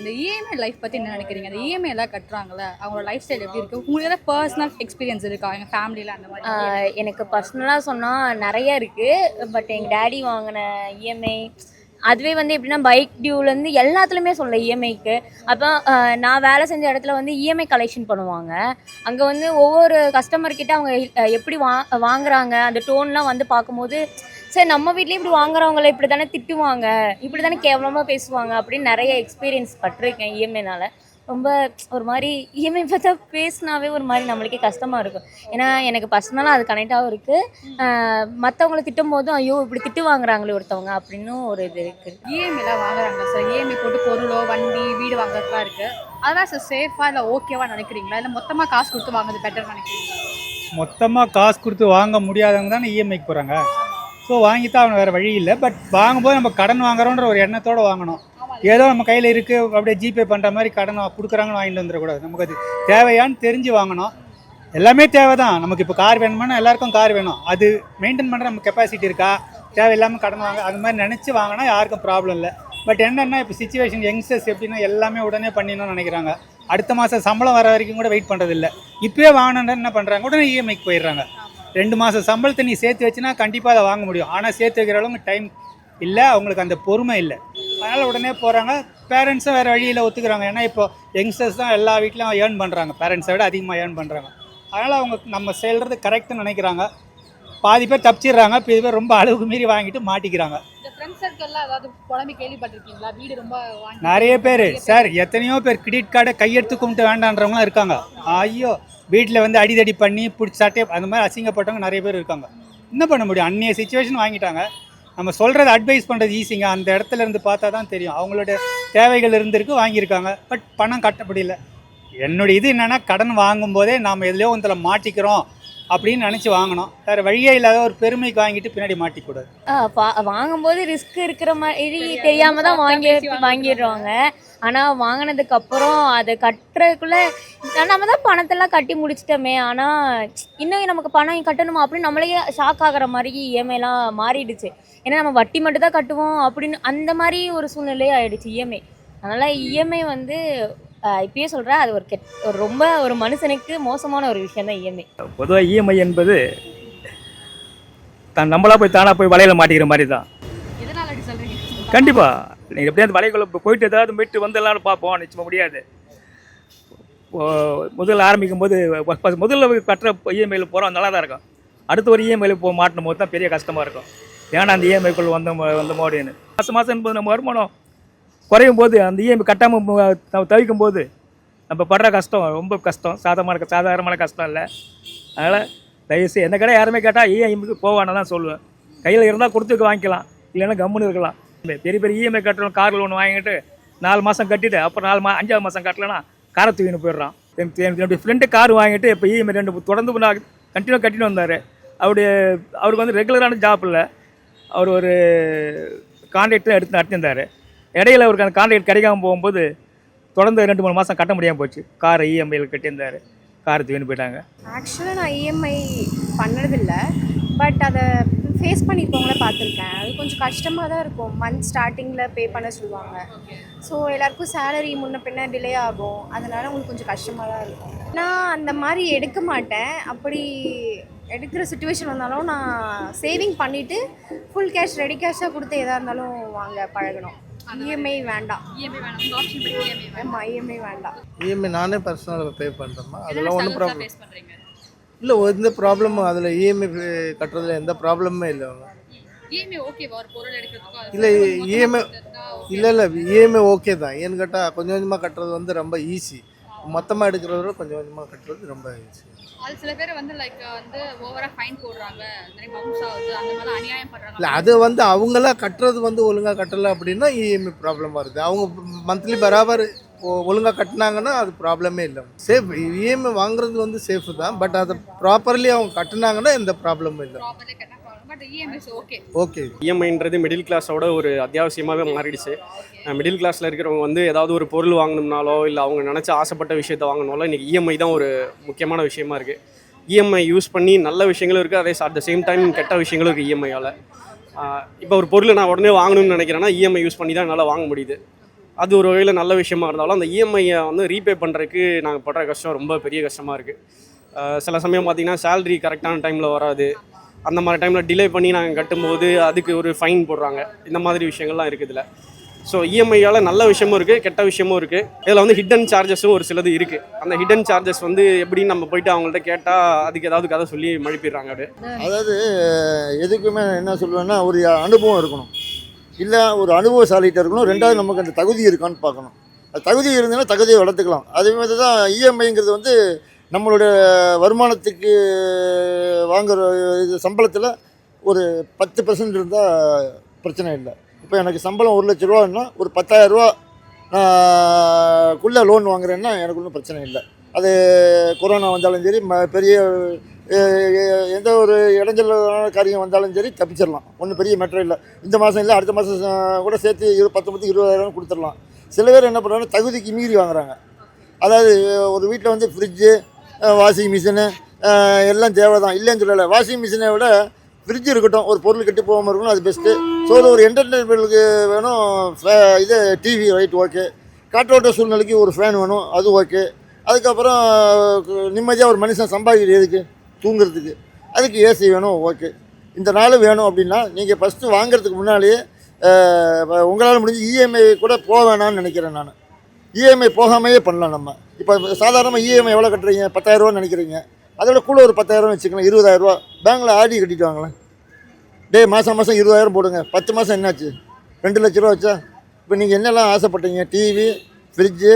இந்த EMI life பற்றி என்ன நினைக்கிறீங்க? அந்த இஎம்ஐ எல்லாம் கட்டுறாங்கல்ல அவங்களோட லைஃப் ஸ்டைல் எப்படி இருக்கு? உங்களுக்கு ஏதாவது பர்சனல் எக்ஸ்பீரியன்ஸ் இருக்கா? எங்கள் ஃபேமிலியில் அந்த மாதிரி எனக்கு பர்சனலாக சொன்னால் நிறைய இருக்குது பட் எங்கள் டேடி வாங்கின இஎம்ஐ அதுவே வந்து எப்படின்னா பைக் டியூலேருந்து எல்லாத்துலேயுமே சொல்ல இஎம்ஐக்கு அப்போ நான் வேலை செஞ்ச இடத்துல வந்து இஎம்ஐ கலெக்ஷன் பண்ணுவாங்க. அங்கே வந்து ஒவ்வொரு கஸ்டமர்கிட்ட அவங்க எப்படி வா வாங்குறாங்க அந்த டோன்லாம் வந்து பார்க்கும்போது சரி நம்ம வீட்லேயும் இப்படி வாங்குறவங்கள இப்படி தானே திட்டுவாங்க இப்படி தானே கேவலமாக பேசுவாங்க அப்படின்னு நிறைய எக்ஸ்பீரியன்ஸ் பட்டிருக்கேன் இஎம்ஐனால் ரொம்ப ஒரு மாதிரி இஎம்ஐ பார்த்தா பேசினாவே ஒரு மாதிரி நம்மளுக்கே கஷ்டமாக இருக்கும். ஏன்னா எனக்கு பர்சனலாக அது கனெக்டாகவும் இருக்குது மற்றவங்கள திட்டும் போதும் ஐயோ இப்படி திட்டு வாங்குறாங்களே ஒருத்தவங்க அப்படின்னும் ஒரு இது இருக்குது இஎம்ஐலாம் வாங்குறாங்க சார். இஎம்ஐ போட்டு பொருளோ வண்டி வீடு வாங்குறதுலாம் இருக்கு. அதெல்லாம் சார் சேஃபாக இல்லை ஓகேவா நினைக்கிறீங்களா? இல்லை மொத்தமாக காசு கொடுத்து வாங்குறது பெட்டர் நினைக்கிறீங்களா? மொத்தமாக காசு கொடுத்து வாங்க முடியாதவங்க தானே இஎம்ஐக்கு போகிறாங்க ஸோ வாங்கித்தான் அவன் வேறு வழி இல்லை. பட் வாங்கும்போது நம்ம கடன் வாங்குறோன்ற ஒரு எண்ணத்தோடு வாங்கணும். ஏதோ நம்ம கையில் இருக்குது அப்படியே ஜிபே பண்ணுற மாதிரி கடன் கொடுக்குறாங்கன்னு வாங்கிட்டு வந்துடக்கூடாது. நமக்கு அது தேவையான்னு தெரிஞ்சு வாங்கணும். எல்லாமே தேவை தான் நமக்கு இப்போ கார் வேணுமானா எல்லாருக்கும் கார் வேணும். அது மெயின்டைன் பண்ணுற நம்ம கெப்பாசிட்டி இருக்கா? தேவையில்லாமல் கடன் வாங்க அது மாதிரி நினச்சி வாங்கினா யாருக்கும் ப்ராப்ளம் இல்லை. பட் என்னென்னா இப்போ சுச்சுவேஷன் யங்ஸ்டர்ஸ் எப்படின்னா எல்லாமே உடனே பண்ணிடணும்னு நினைக்கிறாங்க. அடுத்த மாதம் சம்பளம் வர வரைக்கும் கூட வெயிட் பண்ணுறதில்ல இப்போயே வாங்கணுன்னு என்ன பண்ணுறாங்க உடனே இஎம்ஐக்கு போயிடுறாங்க. ரெண்டு மாதம் சம்பளத்தை நீ சேர்த்து வச்சுனா கண்டிப்பாக அதை வாங்க முடியும். ஆனால் சேர்த்து வைக்கிற அளவுக்கு டைம் இல்லை. அவங்களுக்கு அந்த பொறுமை இல்லை. அதனால் உடனே போகிறாங்க பேரண்ட்ஸும் வேறு வழியில் ஒத்துக்கிறாங்க. ஏன்னா இப்போ யங்ஸ்டர்ஸ் தான் எல்லா வீட்லையும் ஏர்ன் பண்ணுறாங்க பேரண்ட்ஸை விட அதிகமாக ஏர்ன் பண்ணுறாங்க அதனால் அவங்க நம்ம செய்கிறது கரெக்டுன்னு நினைக்கிறாங்க. பாதி பேர் தப்பிச்சிடுறாங்க. பாதி பேர் ரொம்ப அளவுக்கு மீறி வாங்கிட்டு மாட்டிக்கிறாங்க. நிறைய பேர். சார் எத்தனையோ பேர் கிரெடிட் கார்டை கையெடுத்து கும்பிட்டு வேண்டான்றவங்களாம் இருக்காங்க. ஐயோ வீட்டில் வந்து அடிதடி பண்ணி பிடிச்சி சட்டை அந்த மாதிரி அசிங்கப்பட்டவங்க நிறைய பேர் இருக்காங்க. என்ன பண்ண முடியும்? அந்நிய சுச்சுவேஷன் வாங்கிட்டாங்க. நம்ம சொல்கிறது அட்வைஸ் பண்ணுறது ஈஸிங்க அந்த இடத்துல இருந்து பார்த்தா தான் தெரியும். அவங்களோட தேவைகள் இருந்திருக்கு வாங்கியிருக்காங்க. பட் பணம் கட்டப்படல என்னுடைய இது என்னென்னா கடன் வாங்கும்போதே நாம் எதுலையோ ஒன்றில் மாட்டிக்கிறோம் அப்படின்னு நினச்சி வாங்கணும். வேறு வழியே இல்லாத ஒரு பெருமைக்கு வாங்கிட்டு பின்னாடி மாட்டிக்கூடாது. வாங்கும்போது ரிஸ்க் இருக்கிற மாதிரி தெரியாமல் தான் வாங்கி வாங்கிடுவாங்க. ஆனா வாங்கினதுக்கு அப்புறம் அதை கட்டுறதுக்குள்ள நம்ம தான் பணத்தெல்லாம் கட்டி முடிச்சிட்டோமே. ஆனா இன்னும் நமக்கு பணம் கட்டணுமா? அப்படின்னு நம்மளே ஷாக் ஆகுற மாதிரி இஎம்ஐலாம் மாறிடுச்சு. ஏன்னா நம்ம வட்டி மட்டும் தான் கட்டுவோம் அப்படின்னு அந்த மாதிரி ஒரு சூழ்நிலையே ஆயிடுச்சு இஎம்ஐ அதனால இஎம்ஐ வந்து ஆ, இப்பயே சொல்றேன் அது ஒரு கெட் ஒரு ரொம்ப ஒரு மனுஷனுக்கு மோசமான ஒரு விஷயம் தான் இஎம்ஐ பொதுவாக இஎம்ஐ என்பது தான் நம்மளா போய் தானாக போய் வலையில் மாட்டிக்கிற மாதிரி தான். எதனால அப்படி சொல்கிறீங்க கண்டிப்பாக நீங்கள் எப்படியா அந்த வலைக்குள்ள போயிட்டு ஏதாவது போயிட்டு வந்துடலாம்னு பார்ப்போம். நிச்சயமாக முடியாது. ஓ, முதல்ல ஆரம்பிக்கும் போது முதல்ல கட்டுற இஎம்ஐயில் போகிறோம் நல்லா தான் இருக்கும். அடுத்த ஒரு இஎம்ஐயில் போக மாட்டின போது தான் பெரிய கஷ்டமாக இருக்கும். ஏன்னா அந்த இஎம்ஐக்குள்ள வந்த வந்த அப்படின்னு மாதம் மாதம் என்பது நம்ம வருமானம். குறையும் போது அந்த இஎம்ஐ கட்டாமல் தவிக்கும் போது நம்ம படுற கஷ்டம் ரொம்ப கஷ்டம். சாதாரணமான சாதாரணமான கஷ்டம் இல்லை. அதனால் தயவுசெய்து எந்த கடை யாருமே கேட்டால் இஎம்ஐக்கு போவான்னு தான் சொல்லுவேன். கையில் இருந்தால் கொடுத்துக்க வாங்கிக்கலாம். இல்லைன்னா கம்முன்னு இருக்கலாம். பெரிய பெரிய இஎம்ஐ கட்டணும் கார் லோன் வாங்கிட்டு நாலு மாதம் கட்டிட்டு அப்புறம் நாலு மா அஞ்சாவது மாதம் கட்டலைன்னா காரை தூக்கின்னு போயிடுறான். என் என்னுடைய ஃப்ரெண்டு கார் வாங்கிட்டு இப்போ இஎம்ஐ ரெண்டு தொடர்ந்து நான் கண்டினியூ கட்டின்னு வந்தார். அவருடைய அவருக்கு வந்து ரெகுலரான ஜாப் இல்லை. அவர் ஒரு கான்ட்ராக்டில் எடுத்து நடத்தியிருந்தார் இடையில அவருக்கு அந்த கான்ட்ராக்ட் கிடைக்காம போகும்போது தொடர்ந்து ரெண்டு மூணு மாதம் கட்ட முடியாமல் போச்சு. காரை இஎம்ஐயில் கட்டியிருந்தார். கார் தூக்கின்னு போயிட்டாங்க. ஆக்சுவலாக நான் இஎம்ஐ பண்ணதில்லை. பட் அதை ஃபேஸ் பண்ணியிருக்கவங்கள பார்த்துருக்கேன். அது கொஞ்சம் கஷ்டமாக தான் இருக்கும். மந்த் ஸ்டார்டிங்கில் பே பண்ண சொல்லுவாங்க. ஸோ எல்லாருக்கும் சேலரி முன்ன பின்ன டிலே ஆகும். அதனால் உங்களுக்கு கொஞ்சம் கஷ்டமாக தான் இருக்கும். நான் அந்த மாதிரி எடுக்க மாட்டேன். அப்படி எடுக்கிற சுச்சுவேஷன் வந்தாலும் நான் சேவிங் பண்ணிவிட்டு ஃபுல் கேஷ் ரெடி கேஷாக கொடுத்து எதாக இருந்தாலும் வாங்க பழகணும். இஎம்ஐ வேண்டாம். இஎம்ஐ வேணும். உங்கள் ஆப்ஷன் படி இஎம்ஐ ஆமாம் இஎம்ஐ வேண்டாம். இஎம்ஐ நானே பர்சனலாக பே பண்ணுறேம்மா அதெல்லாம் ஒன்றும் ப்ராப்ளம் இல்லை எந்த ப்ராப்ளமும் அதில் இஎம்ஐ கட்டுறதுல எந்த ப்ராப்ளமுமே இல்லை. எடுக்கிறதுக்கும் இல்லை இஎம்ஐ இல்லை இல்லை இஎம்ஐ ஓகே தான். ஏன்னு கேட்டால் கொஞ்சம் கொஞ்சமாக கட்டுறது வந்து ரொம்ப ஈஸி மொத்தமாக எடுக்கிறத விட கொஞ்சம் கொஞ்சமாக கட்டுறது ரொம்ப ஈஸி அது சில பேர் வந்து லைக் வந்து ஓவரா ஃபைன் போடுறாங்க. இல்லை அது வந்து அவங்களா கட்டுறது வந்து ஒழுங்காக கட்டலை அப்படின்னா இஎம்ஐ ப்ராப்ளம் வருது. அவங்க மந்த்லி பராபர் ஒழுங்காக கட்டினாங்கன்னா அது ப்ராப்ளமே இல்லை. சேஃப் இஎம்ஐ வாங்குறது வந்து சேஃப் தான் பட் அதை ப்ராப்பர்லி அவங்க கட்டினாங்கன்னா எந்த ப்ராப்ளமும் இல்லை. ஓகே. இஎம்ஐன்றது மிடில் கிளாஸோட ஒரு அத்தியாவசியமாகவே மாறிடுச்சு. மிடில் கிளாஸில் இருக்கிறவங்க வந்து ஏதாவது ஒரு பொருள் வாங்கணும்னாலோ இல்லை அவங்க நினச்ச ஆசைப்பட்ட விஷயத்த வாங்கணும்னாலோ இன்றைக்கி இஎம்ஐ தான் ஒரு முக்கியமான விஷயமா இருக்குது இஎம்ஐ யூஸ் பண்ணி நல்ல விஷயங்களும் இருக்குது அதே அட் த சேம் டைம் கெட்ட விஷயங்களும் இருக்குது இஎம்ஐயால். இப்போ ஒரு பொருளை நான் உடனே வாங்கணும்னு நினைக்கிறேன்னா இஎம்ஐ யூஸ் பண்ணி தான் என்னால் வாங்க முடியுது. அது ஒரு வகையில் நல்ல விஷயமா இருந்தாலும் அந்த இஎம்ஐயை வந்து ரீபே பண்ணுறதுக்கு நாங்கள் படுற கஷ்டம் ரொம்ப பெரிய கஷ்டமாக இருக்குது சில சமயம் பார்த்திங்கன்னா சேல்ரி கரெக்டான டைமில் வராது. அந்த மாதிரி டைமில் டிலே பண்ணி நாங்கள் கட்டும்போது அதுக்கு ஒரு ஃபைன் போடுறாங்க. இந்த மாதிரி விஷயங்கள்லாம் இருக்குது இதில். ஸோ இஎம்ஐயால் நல்ல விஷயமும் இருக்குது கெட்ட விஷயமும் இருக்குது இதில் வந்து ஹிடன் சார்ஜஸும் ஒரு சிலது இருக்குது அந்த ஹிடன் சார்ஜஸ் வந்து எப்படின்னு நம்ம போயிட்டு அவங்கள்ட்ட கேட்டால் அதுக்கு ஏதாவது கதை சொல்லி மழுப்பிடுறாங்க அப்படியே அதாவது எதுக்குமே என்ன சொல்லுவேன்னா ஒரு அனுபவம் இருக்கணும். இல்லை ஒரு அனுபவசாலிகிட்ட இருக்கணும் ரெண்டாவது நமக்கு அந்த தகுதி இருக்கான்னு பார்க்கணும். அது தகுதி இருந்ததுன்னா தகுதியை வளர்த்துக்கலாம். அதே மாதிரி தான் இஎம்ஐங்கிறது வந்து நம்மளுடைய வருமானத்துக்கு வாங்குகிற இது சம்பளத்தில் ஒரு பத்து பர்சன்ட் இருந்தால் பிரச்சனை இல்லை. இப்போ எனக்கு சம்பளம் ஒரு லட்ச ரூபான்னா ஒரு பத்தாயிரரூவா குள்ளே லோன் வாங்குறேன்னா எனக்கு ஒன்றும் பிரச்சனை இல்லை. அது கொரோனா வந்தாலும் சரி ம பெரிய எந்த ஒரு இடைஞ்சலான காரியம் வந்தாலும் சரி தப்பிச்சிடலாம். ஒன்றும் பெரிய மேட்டர் இல்லை. இந்த மாதம் இல்லை அடுத்த மாதம் கூட சேர்த்து இரு பத்தொம்பது இருபதாயிரம் கொடுத்துடலாம். சில பேர் என்ன பண்ணுறாங்க தகுதிக்கு மீறி வாங்குறாங்க. அதாவது ஒரு வீட்டில் வந்து ஃப்ரிட்ஜு வாஷிங் மிஷினு எல்லாம் தேவை தான் இல்லைன்னு சொல்லலை. வாஷிங் மிஷினை விட ஃப்ரிட்ஜ் இருக்கட்டும். ஒரு பொருள் கெட்டு போகாமல் இருக்கணும் அது பெஸ்ட்டு ஸோ ஒரு என்டர்டைன்மெண்ட்டுக்கு வேணும் இது டிவி ரைட் ஓகே காற்றோட்ட சூழ்நிலைக்கு ஒரு ஃபேன் வேணும் அது ஓகே அதுக்கப்புறம் நிம்மதியாக ஒரு மனுஷன் சம்பாதிக்கிறது எதுக்கு? தூங்குறதுக்கு. அதுக்கு ஏசி வேணும் ஓகே இந்த நாள் வேணும் அப்படின்னா நீங்கள் ஃபஸ்ட்டு வாங்குறதுக்கு முன்னாலேயே உங்களால் முடிஞ்சு இஎம்ஐ கூட போக வேணாம்னு நினைக்கிறேன் நான். இஎம்ஐ போகாமையே பண்ணலாம் நம்ம. இப்போ சாதாரணமாக இஎம்ஐ எவ்வளோ கட்டுறீங்க? பத்தாயிரரூவான்னு நினைக்கிறீங்க. அதோட கூட ஒரு பத்தாயிரம் வச்சுக்கலாம் இருபதாயிரரூவா பேங்க்கில் ஆடி கட்டிட்டு வாங்களேன். டே மாதம் மாதம் இருபதாயிரம் போடுங்க. பத்து மாதம் என்னாச்சு? ரெண்டு லட்ச ரூபா வச்சா? இப்போ நீங்கள் என்னெல்லாம் ஆசைப்பட்டீங்க? டிவி ஃப்ரிட்ஜு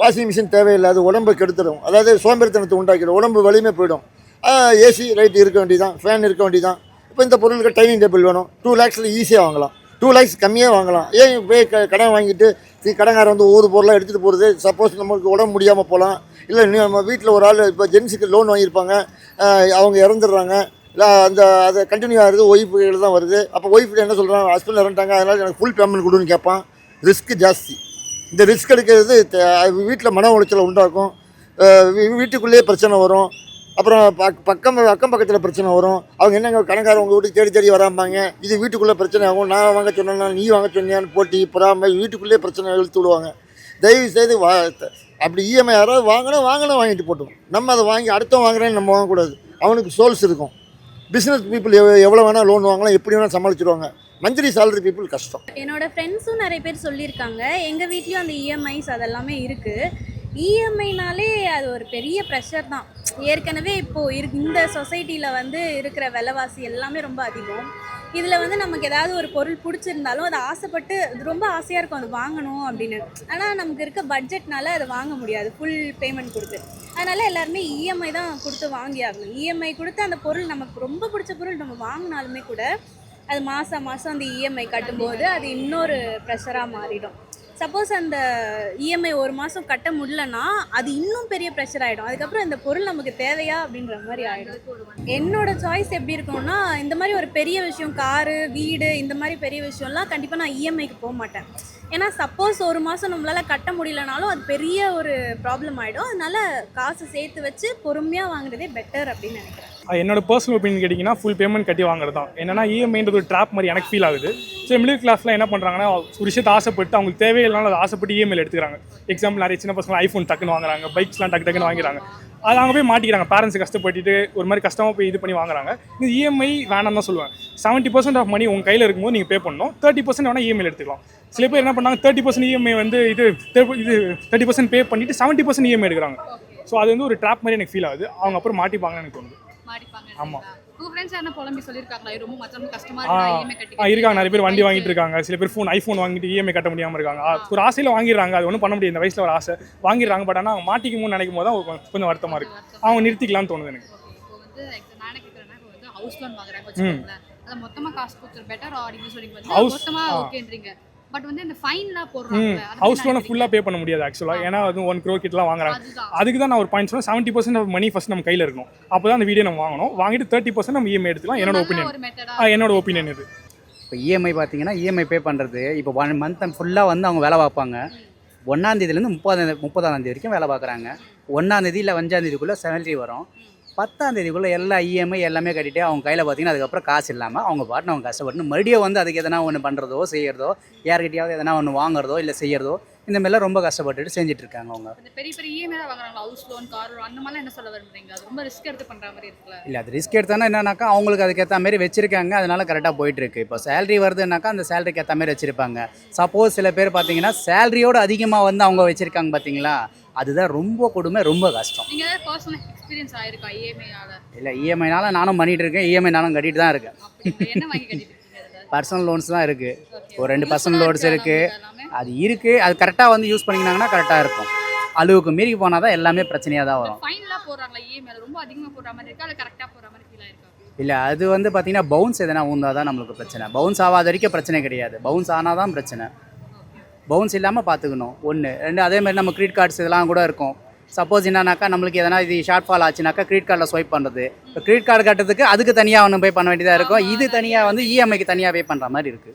வாஷிங் மிஷின் தேவையில்லை அது உடம்பு கெடுத்துடும் அதாவது சோம்பேறித்தனத்தை உண்டாக்கிடும். உடம்பு வலிமை போயிடும். ஏசி ரைட் இருக்க வேண்டியதான் ஃபேன் இருக்க வேண்டியதான் இப்போ இந்த பொருளுக்கு டைனிங் டேபிள் வேணும். டூ லேக்ஸில் ஈஸியாக வாங்கலாம். டூ லேக்ஸ் கம்மியாக வாங்கலாம். ஏன் போய் க- கடன் வாங்கிட்டு தி கடங்காரன் வந்து ஒவ்வொரு பொருளாக எடுத்துகிட்டு போகிறது சப்போஸ் நம்மளுக்கு உடம்பு முடியாமல் போகலாம் இல்லை இன்னும் நம்ம வீட்டில் ஒரு ஆள் இப்போ ஜென்ஸுக்கு லோன் வாங்கியிருப்பாங்க. அவங்க இறந்துடுறாங்க. இல்லை அந்த அதை கண்டினியூ ஆகுது ஒய்ஃபுகள் தான் வருது. அப்போ ஒய்ஃபு என்ன சொல்கிறாங்க ஹஸ்பண்ட் இறந்துட்டாங்க அதனால் எனக்கு ஃபுல் பேமெண்ட் கொடுன்னு கேட்பான். ரிஸ்க்கு ஜாஸ்தி. இந்த ரிஸ்க் எடுக்கிறது வீட்டில் மன உளைச்சலை உண்டாக்கும். வீட்டுக்குள்ளேயே பிரச்சனை வரும். அப்புறம் பக் பக்கம் அக்கம் பக்கத்தில் பிரச்சனை வரும். அவங்க என்னங்க கணக்காரர் உங்கள் வீட்டுக்கு தேடி தேடி வராம்பாங்க. இது வீட்டுக்குள்ளே பிரச்சனை ஆகும். நான் வாங்க சொன்னேன்னா நீ வாங்க சொன்னியான்னு போட்டி பொறாமை வீட்டுக்குள்ளேயே பிரச்சனை இழுத்து விடுவாங்க. தயவு செய்து வா அப்படி இஎம்ஐ யாராவது வாங்கினா வாங்கினா வாங்கிட்டு போட்டோம் நம்ம அதை வாங்கி அடுத்தவன் வாங்குறேன்னு நம்ம வாங்கக்கூடாது. அவனுக்கு சோல்ஸ் இருக்கும். பிஸ்னஸ் பீப்புள் எவ் எவ்வளோ வேணால் லோன் வாங்கலாம் எப்படி வேணால் சமாளிச்சிருவாங்க. மந்த்லி சேலரி பீப்புள் கஷ்டம். என்னோட ஃப்ரெண்ட்ஸும் நிறைய பேர் சொல்லியிருக்காங்க. எங்கள் வீட்லேயும் அந்த இஎம்ஐஸ் அதெல்லாமே இருக்குது இஎம்ஐனாலே அது ஒரு பெரிய ப்ரெஷர் தான். ஏற்கனவே இப்போது இரு இந்த சொசைட்டியில் வந்து இருக்கிற விலைவாசி எல்லாமே ரொம்ப அதிகம். இதில் வந்து நமக்கு ஏதாவது ஒரு பொருள் பிடிச்சிருந்தாலும் அதை ஆசைப்பட்டு அது ரொம்ப ஆசையாக இருக்கும் அது வாங்கணும் அப்படின்னு. ஆனால் நமக்கு இருக்க பட்ஜெட்னால அதை வாங்க முடியாது. ஃபுல் பேமெண்ட் கொடுத்து. அதனால் எல்லாருமே இஎம்ஐ தான் கொடுத்து வாங்கி ஆகணும். இஎம்ஐ கொடுத்து அந்த பொருள் நமக்கு ரொம்ப பிடிச்ச பொருள் நம்ம வாங்கினாலுமே கூட அது மாதம் மாதம் அந்த இஎம்ஐ கட்டும்போது அது இன்னொரு ப்ரெஷராக மாறிடும். சப்போஸ் அந்த இஎம்ஐ ஒரு மாதம் கட்ட முடியலன்னா அது இன்னும் பெரிய ப்ரெஷர் ஆகிடும் அதுக்கப்புறம் இந்த பொருள் நமக்கு தேவையா அப்படின்ற மாதிரி ஆகிடும் என்னோட சாய்ஸ் எப்படி இருக்கும்னா இந்த மாதிரி ஒரு பெரிய விஷயம் காரு வீடு இந்த மாதிரி பெரிய விஷயம்லாம் கண்டிப்பாக நான் இஎம்ஐக்கு போக மாட்டேன். ஏன்னா சப்போஸ் ஒரு மாதம் நம்மளால் கட்ட முடியலனாலும் அது பெரிய ஒரு ப்ராப்ளம் ஆகிடும் அதனால காசு சேர்த்து வச்சு பொறுமையாக வாங்குறதே பெட்டர் அப்படின்னு நினைக்கிறேன். என்னோட பர்சனல் ஒப்பீனியன் கேட்டிங்கன்னா ஃபுல் பேமெண்ட் கட்டி வாங்குறது தான் என்னன்னா இஎம்ஐன்றது ஒரு ட்ராப் மாதிரி எனக்கு ஃபீல் ஆகுது. ஸோ மிடில் கிளாஸில் என்ன பண்ணுறாங்கன்னா ஒரு விஷயத்தை ஆசைப்பட்டு அவங்களுக்கு தேவையில்லாமல் அதை ஆசைப்பட்டு இஎம்ஐல எடுத்துக்கிறாங்க. எக்ஸாம்பிள் நிறைய சின்ன பசங்க ஐஃபோன் டக்குன்னு வாங்குறாங்க பைக்ஸ்லாம் டக்கு டக்குன்னு வாங்குறாங்க அது அங்கே போய் மாட்டிக்கிறாங்க. பேரண்ட்ஸ் கஷ்டப்பட்டுட்டு ஒரு மாதிரி கஷ்டமாக போய் இது பண்ணி வாங்குறாங்க. இந்த இஎம்ஐ வேணாம் தான் சொல்லுவேன். செவன்ட்டி பர்சன்ட் ஆஃப் மணி உங்கள் கையில் இருக்கும்போது நீங்கள் பே பண்ணணும். தேர்ட்டி பர்சன்ட் வேணால் இஎம்ஐ எடுத்துக்கலாம். சில பேர் என்ன பண்ணாங்க தேர்ட்டி பர்சன்ட் இஎம்ஐ வந்து இது இது தேர்ட்டி பர்சன்ட் பே பண்ணிட்டு செவன்ட்டி பர்சன்ட் இஎம்ஐ எடுக்கிறாங்க. ஸோ அது வந்து ஒரு ட்ராப் மாதிரி எனக்கு ஃபீல் ஆகுது. அவங்க அப்புறம் மாட்டிப்பாங்கன்னு எனக்கு தோணுது. ஆ, இருக்காங்க நிறைய பேர் வண்டி வாங்கிட்டு இருக்காங்க. சில பேர் ஃபோன் ஐஃபோன் வாங்கிட்டு இஎம்ஐ கட்ட முடியாம இருக்காங்க. ஒரு ஆசையில வாங்கிடுறாங்க. அது ஒன்றும் பண்ண முடியாது. இந்த வயசுல ஒரு ஆசை. வாங்கிடுறாங்க. பட் ஆனால் அவங்க மாட்டிக்குமோன்னு நினைக்கும் போது தான் கொஞ்சம் வருத்தமா இருக்கு. அவங்க நிறுத்திக்கலாம்னு தோணுது எனக்கு. ஹவுஸ் லோன் வாங்குறாங்க மொத்தமா காசு கொடுத்துரு. பெட்டர் ஆர் மொத்தமா. ஓகேன்றீங்க பட் வந்து இந்த ஃபைன்லாம் போடுறாங்க. ஹவுஸ் லோனை ஃபுல்லாக பே பண்ண முடியாது ஆக்சுவலாக ஏன்னா அது ஒன் க்ரோ கிட்டலாம் வாங்குறாங்க. அதுக்கு தான் நான் ஒரு பாயிண்ட் சொன்னேன் seventy percent of money first நம்ம கையில் இருக்கணும். அப்போ தான் அந்த வீடியோ நம்ம வாங்கணும். வாங்கிட்டு தேர்ட்டி பர்சன்ட் நம்ம இஎம்ஐ எடுத்துக்கலாம். என்னோட ஒப்பீனியன் என்னோட ஒப்பீனியன் இது. இப்போ இஎம்ஐ பார்த்தீங்கன்னா இஎம்ஐ பே பண்ணுறது இப்போ ஒன் மந்த் ஃபுல்லாக வந்து அவங்க வேலை பார்ப்பாங்க. ஒன்றாந்தேதியிலேருந்து முப்பதாம் முப்பதாம் தேதி வரைக்கும் வேலை பார்க்குறாங்க. ஒன்றாந்தேதி இல்லை அஞ்சாந்தேதிக்குள்ளே சேலரி வரும். பத்தாந்தேதிக்குள்ளே எல்லா இஎம்ஐ எல்லாமே கட்டிட்டு அவங்க கையில் பார்த்தீங்கன்னா அதுக்கப்புறம் காசு இல்லாமல் அவங்க பாட்டு அவங்க கஷ்டப்பட்டு மறுபடியும் வந்து அதுக்கு எதனா ஒன்று பண்ணுறதோ செய்கிறதோ யார்கிட்டயாவது எதனா ஒன்று வாங்குறதோ இல்லை செய்கிறதோ இந்த மாதிரிலாம் ரொம்ப கஷ்டப்பட்டுட்டு செஞ்சுட்டு இருக்காங்க அவங்க. இந்த பெரிய பெரிய இஎம்ஐ தான் வாங்குறாங்களா? ஹவுஸ் லோன் கார் லோன் அந்த மாதிரிலாம் என்ன சொல்ல விரும்புறீங்க? அது ரொம்ப ரிஸ்க் எடுத்து பண்ற மாதிரி இருக்குல்ல? இல்லை அது ரிஸ்க் எடுத்தோன்னா என்னன்னாக்கா அவங்களுக்கு அதுக்கேற்ற மாதிரி வச்சிருக்காங்க. அதனால கரெக்டாக போயிட்டு இருக்கு. இப்போ சேலரி வருதுன்னாக்கா அந்த சேலரிக்கு ஏற்ற மாதிரி வச்சிருப்பாங்க. சப்போஸ் சில பேர் பார்த்தீங்கன்னா சேலரியோட அதிகமாக வந்து அவங்க வச்சிருக்காங்க பார்த்தீங்களா அதுதான் ரொம்ப கொடுமை ரொம்ப கஷ்டம். இஎம்ஐயால இல்லை இஎம்ஐனால நானும் பண்ணிட்டு இருக்கேன். இஎம்ஐ நானும் கட்டிட்டு தான் இருக்கேன்? பர்சனல் லோன்ஸ் தான் Okay. ஒரு ரெண்டு பர்சனல் லோன்ஸ் இருக்கா? அது இருக்குது அது கரெக்டாக வந்து யூஸ் பண்ணிக்கினாங்கன்னா கரெக்டாக இருக்கும். அளவுக்கு மீறி போனால் தான் எல்லாமே பிரச்சனையாக தான் வரும். இருக்கா? இல்லை அது வந்து பார்த்தீங்கன்னா பவுன்ஸ் எதனா ஊந்தா தான் நம்மளுக்கு பிரச்சனை. பவுன்ஸ் ஆகாத வரைக்கும் பிரச்சனை கிடையாது. பவுன்ஸ் ஆனால் தான் பிரச்சனை. பவுன்ஸ் இல்லாமல் பார்த்துக்கணும் ஒன்று ரெண்டு அதே மாதிரி நம்ம கிரெடிட் கார்ட்ஸ் இதெல்லாம் கூட இருக்கும். சப்போஸ் என்னன்னாக்கா நம்மளுக்கு எதனா இது ஷார்ட் ஃபால் ஆச்சுனாக்கா கிரெடிட் கார்டில் ஸ்வைப் பண்ணுறது இப்போ கிரெடிட் கார்டு கட்டுறதுக்கு அதுக்கு தனியாக ஒன்று பே பண்ண வேண்டியதாக இருக்கும். இது தனியாக வந்து இஎம்ஐக்கு தனியாக பே பண்ணுற மாதிரி இருக்குது